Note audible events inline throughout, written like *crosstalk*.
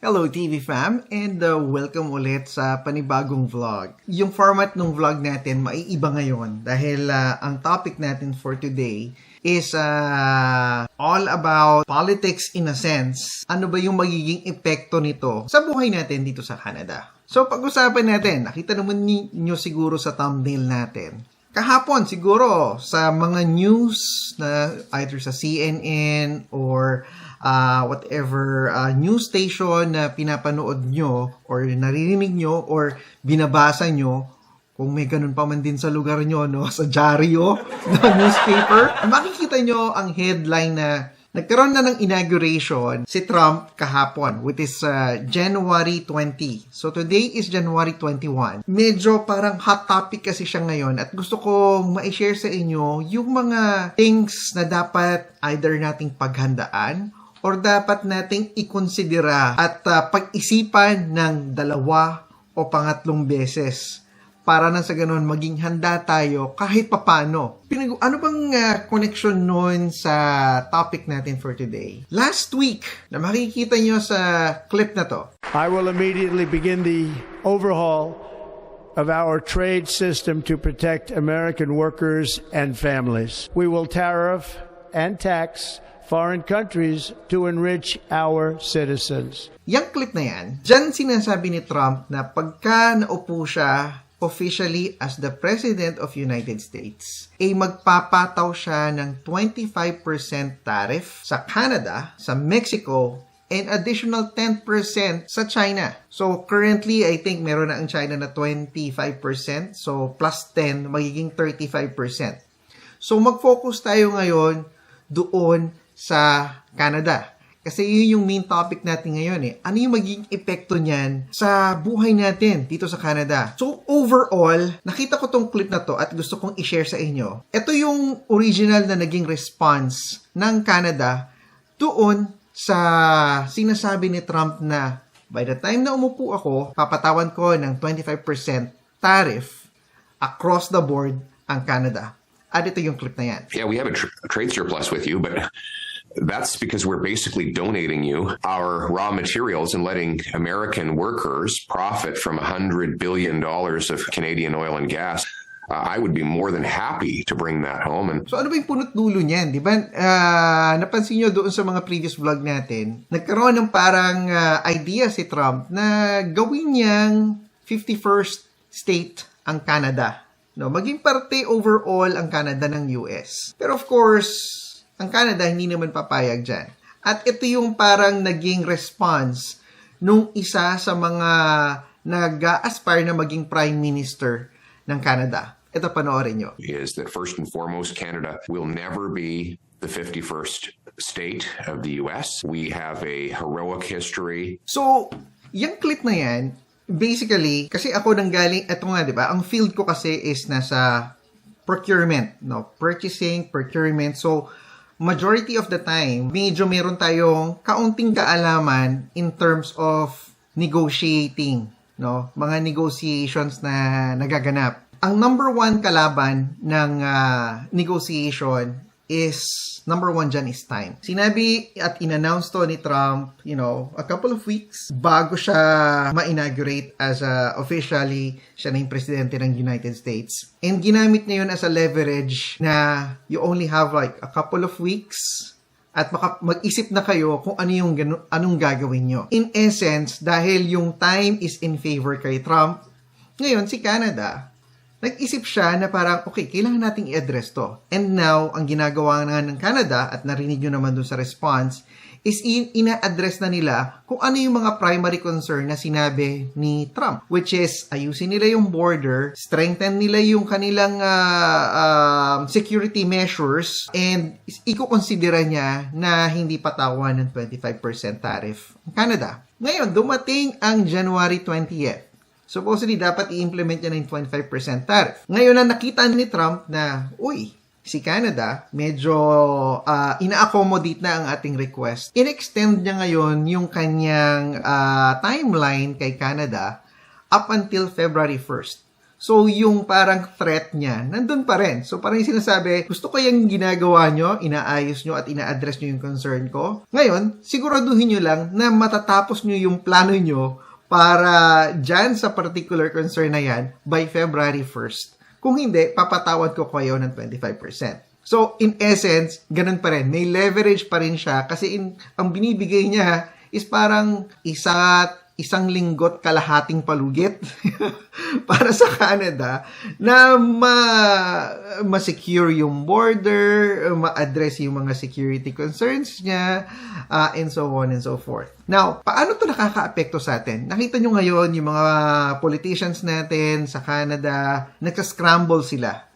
Hello TV fam and uh, welcome ulit sa panibagong vlog. Yung format ng vlog natin maiiba ngayon dahil uh, ang topic natin for today is uh, all about politics in a sense. Ano ba yung magiging epekto nito sa buhay natin dito sa Canada? So pag-usapan natin, nakita naman niyo siguro sa thumbnail natin. Kahapon siguro sa mga news na either sa CNN or uh, whatever uh, news station na pinapanood nyo or naririnig nyo or binabasa nyo, kung may ganun pa man din sa lugar nyo, no, *laughs* sa dyaryo, no, *laughs* newspaper, makikita nyo ang headline na Nagkaroon na ng inauguration si Trump kahapon, which is uh, January 20. So today is January 21. Medyo parang hot topic kasi siya ngayon at gusto kong ma-share sa inyo yung mga things na dapat either nating paghandaan or dapat nating ikonsidera at uh, pag-isipan ng dalawa o pangatlong beses para na sa ganun maging handa tayo kahit papano. Pinag ano bang uh, connection nun sa topic natin for today? Last week, na makikita nyo sa clip na to, I will immediately begin the overhaul of our trade system to protect American workers and families. We will tariff and tax foreign countries to enrich our citizens. Yang clip na yan, dyan sinasabi ni Trump na pagka naupo siya officially as the President of United States, ay magpapataw siya ng 25% tariff sa Canada, sa Mexico, and additional 10% sa China. So currently, I think meron na ang China na 25%. So plus 10, magiging 35%. So mag-focus tayo ngayon doon sa Canada. Kasi yun yung main topic natin ngayon eh. Ano yung magiging epekto niyan sa buhay natin dito sa Canada? So overall, nakita ko tong clip na to at gusto kong i-share sa inyo. Ito yung original na naging response ng Canada doon sa sinasabi ni Trump na by the time na umupo ako, papatawan ko ng 25% tariff across the board ang Canada. At ito yung clip na yan. Yeah, we have a, tr- trade surplus with you, but that's because we're basically donating you our raw materials and letting American workers profit from $100 billion of Canadian oil and gas. Uh, I would be more than happy to bring that home. And So ano ba yung punot dulo niyan? Di ba? Ah, napansin nyo doon sa mga previous vlog natin, nagkaroon ng parang ah, idea si Trump na gawin niyang 51st state ang Canada. No, maging parte overall ang Canada ng US. Pero of course, ang Canada hindi naman papayag dyan. At ito yung parang naging response nung isa sa mga nag-aspire na maging Prime Minister ng Canada. Ito panoorin nyo. is that first and foremost, Canada will never be the 51st state of the U.S. We have a heroic history So, yung clip na yan, basically, kasi ako nang galing, eto nga, di ba, ang field ko kasi is nasa procurement, no? Purchasing, procurement. So, majority of the time, medyo meron tayong kaunting kaalaman in terms of negotiating, no? Mga negotiations na nagaganap. Ang number one kalaban ng ah, negotiation is number one dyan is time. Sinabi at in-announce to ni Trump, you know, a couple of weeks bago siya ma-inaugurate as a, officially siya na yung presidente ng United States. And ginamit niya yun as a leverage na you only have like a couple of weeks at mag-isip na kayo kung ano yung anong gagawin nyo. In essence, dahil yung time is in favor kay Trump, ngayon si Canada, nag-isip siya na parang, okay, kailangan nating i-address to. And now, ang ginagawa nga ng Canada, at narinig nyo naman dun sa response, is in- ina-address na nila kung ano yung mga primary concern na sinabi ni Trump. Which is, ayusin nila yung border, strengthen nila yung kanilang ah, um, security measures, and iko-considera niya na hindi patawan ng 25% tariff ang Canada. Ngayon, dumating ang January 20th. Supposedly, dapat i-implement niya ng 25% tariff. Ngayon na nakita ni Trump na, uy, si Canada, medyo ah, ina-accommodate na ang ating request. In-extend niya ngayon yung kanyang ah, timeline kay Canada up until February 1st. So, yung parang threat niya, nandun pa rin. So, parang yung sinasabi, gusto ko yung ginagawa nyo, inaayos nyo at ina-address nyo yung concern ko. Ngayon, siguraduhin nyo lang na matatapos nyo yung plano nyo para dyan sa particular concern na yan by February 1st. Kung hindi, papatawad ko kayo ng 25%. So, in essence, ganun pa rin. May leverage pa rin siya kasi in, ang binibigay niya is parang isa, isang linggot kalahating palugit *laughs* para sa Canada na ma, ma-secure yung border, ma-address yung mga security concerns niya, uh, and so on and so forth. Now, paano to nakaka-apekto sa atin? Nakita nyo ngayon yung mga politicians natin sa Canada, nagsascramble sila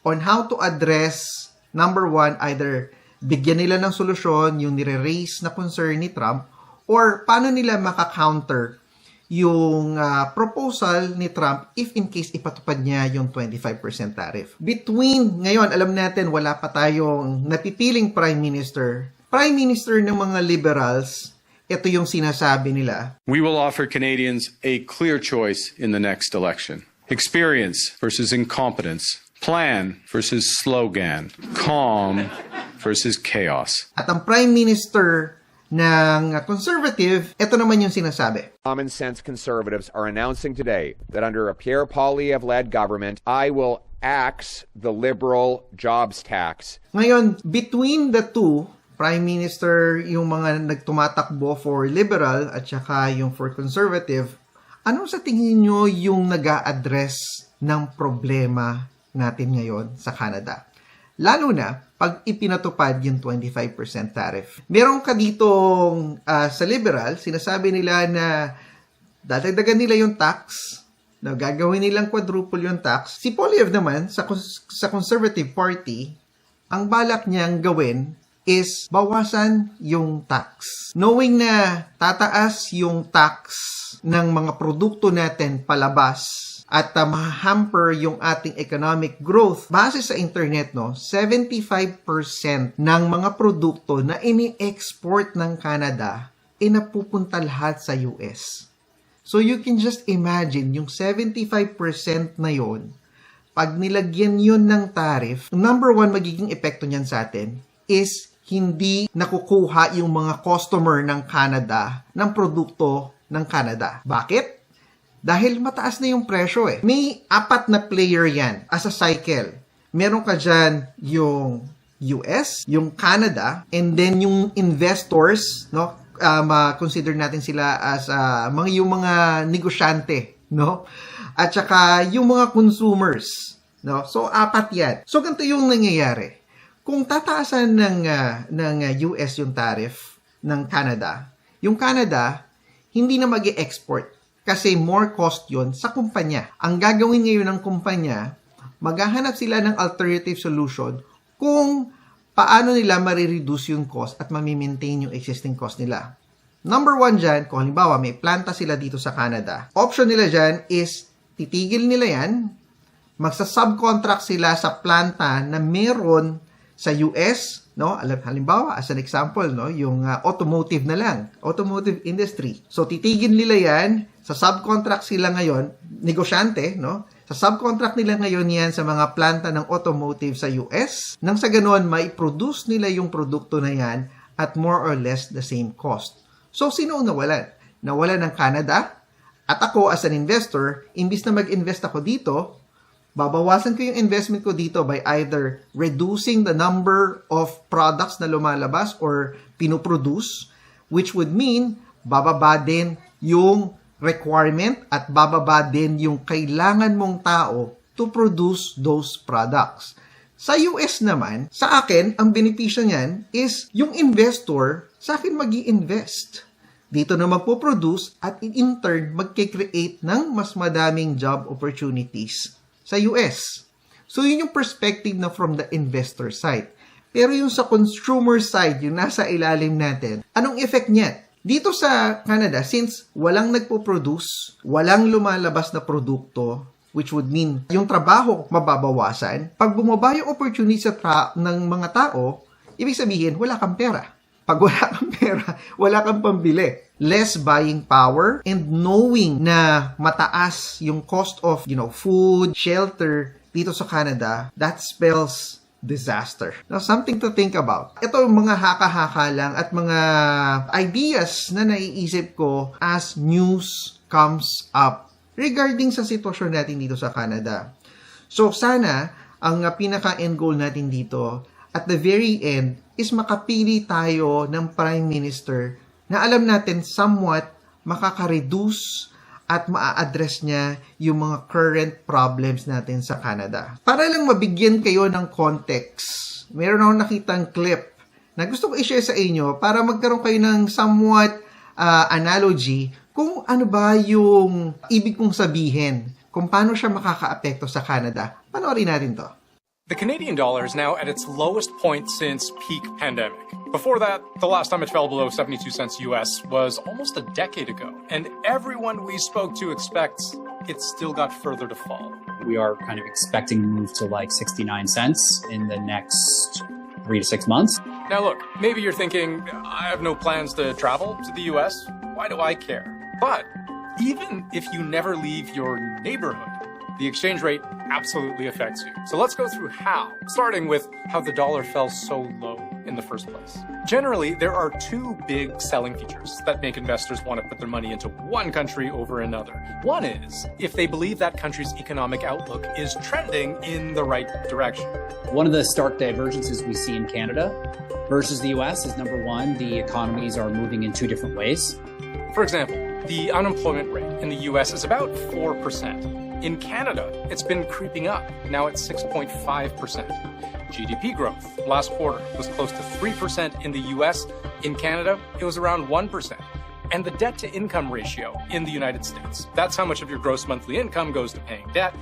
on how to address, number one, either bigyan nila ng solusyon yung nire-raise na concern ni Trump or paano nila maka-counter yung ah, proposal ni Trump if in case ipatupad niya yung 25% tariff. Between, ngayon, alam natin wala pa tayong napipiling Prime Minister. Prime Minister ng mga liberals, ito yung sinasabi nila. We will offer Canadians a clear choice in the next election experience versus incompetence, plan versus slogan, calm versus chaos. At ang Prime Minister ng conservative, ito naman yung sinasabi. Common sense conservatives are announcing today that under a Pierre Poilievre led government, I will axe the liberal jobs tax Ngayon, between the two, Prime Minister, yung mga nagtumatakbo for liberal at saka yung for conservative, ano sa tingin nyo yung nag address ng problema natin ngayon sa Canada? Lalo na pag ipinatupad yung 25% tariff. Meron ka ditong ah, sa liberal, sinasabi nila na dadagdagan nila yung tax, na gagawin nilang quadruple yung tax. Si Polyev naman, sa, sa Conservative Party, ang balak niyang gawin is bawasan yung tax. Knowing na tataas yung tax ng mga produkto natin palabas at uh, mahamper yung ating economic growth. Base sa internet, no, 75% ng mga produkto na ini-export ng Canada ay napupunta lahat sa US. So you can just imagine yung 75% na yon pag nilagyan yun ng tariff, number one magiging epekto niyan sa atin is hindi nakukuha yung mga customer ng Canada ng produkto ng Canada. Bakit? Dahil mataas na yung presyo eh. May apat na player yan as a cycle. Meron ka dyan yung US, yung Canada, and then yung investors, no? Uh, consider natin sila as uh, mga yung mga negosyante, no? At saka yung mga consumers, no? So apat 'yan. So ganito yung nangyayari. Kung tataasan ng uh, ng US yung tariff ng Canada, yung Canada hindi na magi-export kasi more cost yon sa kumpanya. Ang gagawin ngayon ng kumpanya, maghahanap sila ng alternative solution kung paano nila marireduce yung cost at mamimaintain yung existing cost nila. Number one dyan, kung halimbawa may planta sila dito sa Canada, option nila dyan is titigil nila yan, magsa-subcontract sila sa planta na meron sa US, no? Halimbawa as an example, no, yung uh, automotive na lang, automotive industry. So titigil nila 'yan, sa subcontract sila ngayon, negosyante, no? Sa subcontract nila ngayon 'yan sa mga planta ng automotive sa US. Nang sa ganoon may produce nila yung produkto na 'yan at more or less the same cost. So sino ang nawalan? Nawalan ng Canada, at ako as an investor, imbis na mag-invest ako dito, babawasan ko yung investment ko dito by either reducing the number of products na lumalabas or pinoproduce, which would mean bababa din yung requirement at bababa din yung kailangan mong tao to produce those products. Sa US naman, sa akin, ang benepisyo niyan is yung investor sa akin mag invest dito na magpo-produce at in turn magkikreate ng mas madaming job opportunities sa US. So, yun yung perspective na from the investor side. Pero yung sa consumer side, yung nasa ilalim natin, anong effect niya? Dito sa Canada, since walang nagpo-produce, walang lumalabas na produkto, which would mean yung trabaho mababawasan, pag bumaba yung opportunity sa tra- ng mga tao, ibig sabihin, wala kang pera Pag wala kang pera, wala kang pambili. Less buying power and knowing na mataas yung cost of, you know, food, shelter dito sa Canada, that spells disaster. Now, something to think about. Ito yung mga haka-haka lang at mga ideas na naiisip ko as news comes up regarding sa sitwasyon natin dito sa Canada. So, sana, ang pinaka-end goal natin dito, at the very end, is makapili tayo ng Prime Minister na alam natin somewhat makaka-reduce at maa-address niya yung mga current problems natin sa Canada. Para lang mabigyan kayo ng context, meron akong nakitang clip na gusto ko i-share sa inyo para magkaroon kayo ng somewhat ah, analogy kung ano ba yung ibig kong sabihin, kung paano siya makakaapekto sa Canada. Panoorin natin to. The Canadian dollar is now at its lowest point since peak pandemic. Before that, the last time it fell below 72 cents US was almost a decade ago. And everyone we spoke to expects it's still got further to fall. we are kind of expecting to move to like 69 cents in the next three to six months. Now, look, maybe you're thinking, I have no plans to travel to the US. Why do I care? But even if you never leave your neighborhood, the exchange rate absolutely affects you. So let's go through how, starting with how the dollar fell so low in the first place. Generally, there are two big selling features that make investors want to put their money into one country over another. One is if they believe that country's economic outlook is trending in the right direction. One of the stark divergences we see in Canada versus the US is number one, the economies are moving in two different ways. For example, the unemployment rate in the US is about 4%. In Canada, it's been creeping up. Now it's 6.5%. GDP growth last quarter was close to 3% in the US. In Canada, it was around 1%. And the debt to income ratio in the United States, that's how much of your gross monthly income goes to paying debt,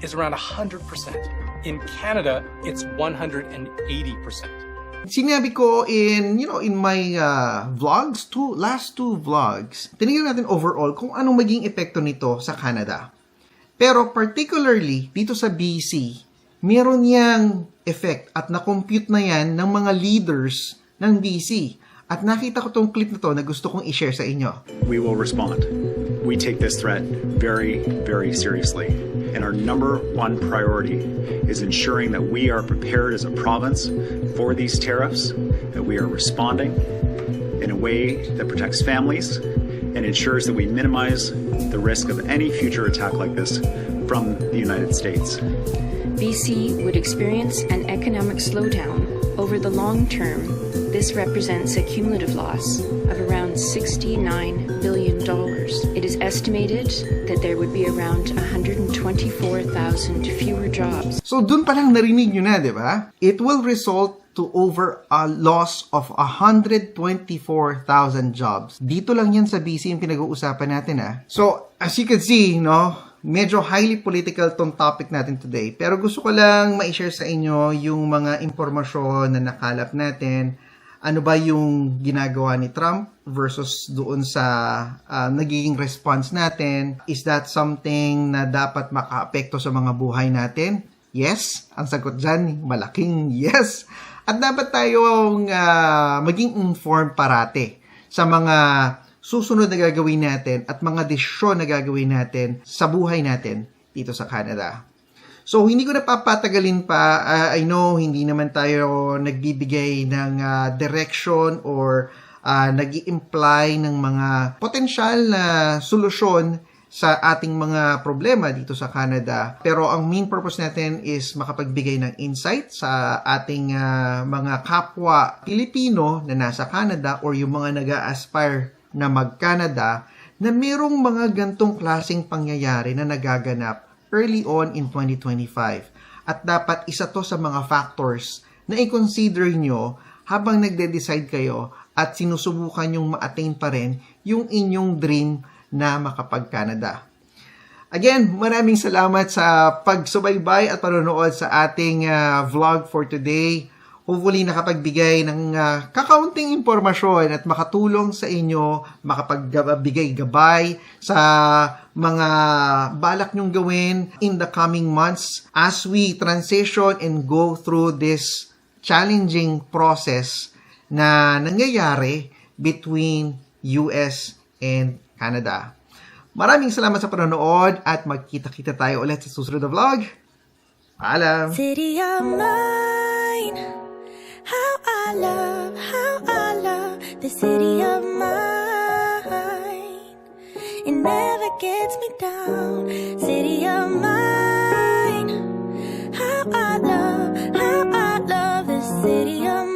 is around 100%. In Canada, it's 180%. Sinabi ko in, you know, in my uh, vlogs, two, last two vlogs, tinignan natin overall kung anong maging epekto nito sa Canada. Pero particularly, dito sa BC, meron niyang effect at na-compute na yan ng mga leaders ng BC. At nakita ko tong clip na to na gusto kong i-share sa inyo. we will respond. We take this threat very, very seriously. And our number one priority is ensuring that we are prepared as a province for these tariffs, that we are responding in a way that protects families and ensures that we minimize the risk of any future attack like this from the United States. BC would experience an economic slowdown. Over the long term, this represents a cumulative loss of around $69 billion. It is estimated that there would be around 124,000 fewer jobs. So, dun pa lang narinig nyo na, di ba? It will result to over a loss of 124,000 jobs. Dito lang yan sa BC yung pinag-uusapan natin, ah. So, as you can see, no, medyo highly political tong topic natin today. Pero gusto ko lang ma-share sa inyo yung mga impormasyon na nakalap natin. Ano ba yung ginagawa ni Trump versus doon sa ah, nagiging response natin? Is that something na dapat makaapekto sa mga buhay natin? Yes. Ang sagot dyan, malaking yes. At dapat tayong ah, maging informed parate sa mga susunod na gagawin natin at mga desisyon na gagawin natin sa buhay natin dito sa Canada. So, hindi ko na papatagalin pa. Ah, I know, hindi naman tayo nagbibigay ng ah, direction or uh, nag imply ng mga potensyal na solusyon sa ating mga problema dito sa Canada. Pero ang main purpose natin is makapagbigay ng insight sa ating ah, mga kapwa Pilipino na nasa Canada or yung mga nag aspire na mag-Canada na merong mga gantong klaseng pangyayari na nagaganap early on in 2025. At dapat isa to sa mga factors na i-consider nyo habang nagde-decide kayo at sinusubukan yung ma-attain pa rin yung inyong dream na makapag-Canada. Again, maraming salamat sa pagsubaybay at panonood sa ating ah, vlog for today. Hopefully nakapagbigay ng ah, kakaunting impormasyon at makatulong sa inyo, makapagbigay gabay sa mga balak nyong gawin in the coming months as we transition and go through this challenging process na nangyayari between US and Canada. Maraming salamat sa panonood at magkita-kita tayo ulit sa susunod na vlog. Paalam! City of mine, how I love, how I love the city of mine. It never gets me down. City of mine, how I love, how I love the city of